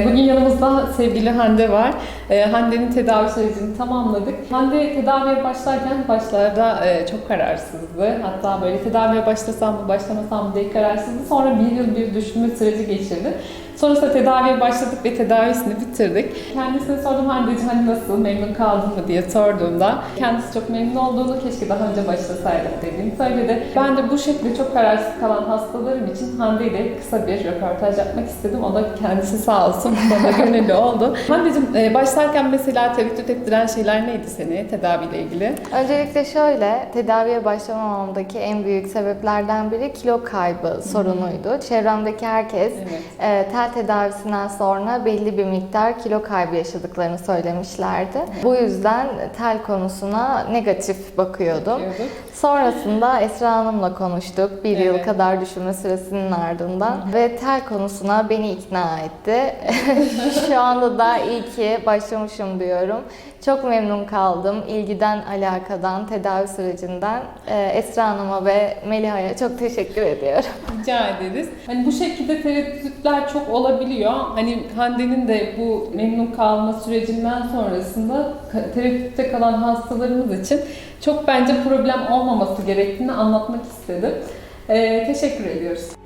Bugün yanımızda sevgili Hande var. Ee, Hande'nin tedavi sürecini tamamladık. Hande tedaviye başlarken başlarda e, çok kararsızdı. Hatta böyle tedaviye başlasam mı başlamasam mı diye kararsızdı. Sonra bir yıl bir düşünme süreci geçirdi. Sonrasında tedaviye başladık ve tedavisini bitirdik. Kendisine sordum Hande'ciğim hani nasıl, memnun kaldın mı diye sorduğumda kendisi çok memnun olduğunu, keşke daha önce başlasaydık dediğini söyledi. Ben de bu şekilde çok kararsız kalan hastalarım için Hande ile kısa bir röportaj yapmak istedim. O da kendisi sağ olsun bana gönüllü oldu. Hande'ciğim e, başlarken mesela tereddüt ettiren şeyler neydi seni tedaviyle ilgili? Öncelikle şöyle, tedaviye başlamamamdaki en büyük sebeplerden biri kilo kaybı sorunuydu. Çevremdeki herkes Evet. e, tel tedavisinden sonra belli bir miktar kilo kaybı yaşadıklarını söylemişlerdi. Bu yüzden tel konusuna negatif bakıyordum. Diyorduk. Sonrasında Esra Hanım'la konuştuk bir yıl Evet. kadar düşünme süresinin ardından ve tel konusuna beni ikna etti. Şu anda da iyi ki başlamışım diyorum. Çok memnun kaldım. İlgiden, alakadan, tedavi sürecinden Ee, Esra Hanım'a ve Meliha'ya çok teşekkür ediyorum. Rica ederiz. Hani bu şekilde tereddütler çok olabiliyor. Hani Hande'nin de bu memnun kalma sürecinden sonrasında tereddütte kalan hastalarımız için çok bence problem olmaması gerektiğini anlatmak istedim. Ee, teşekkür ediyoruz.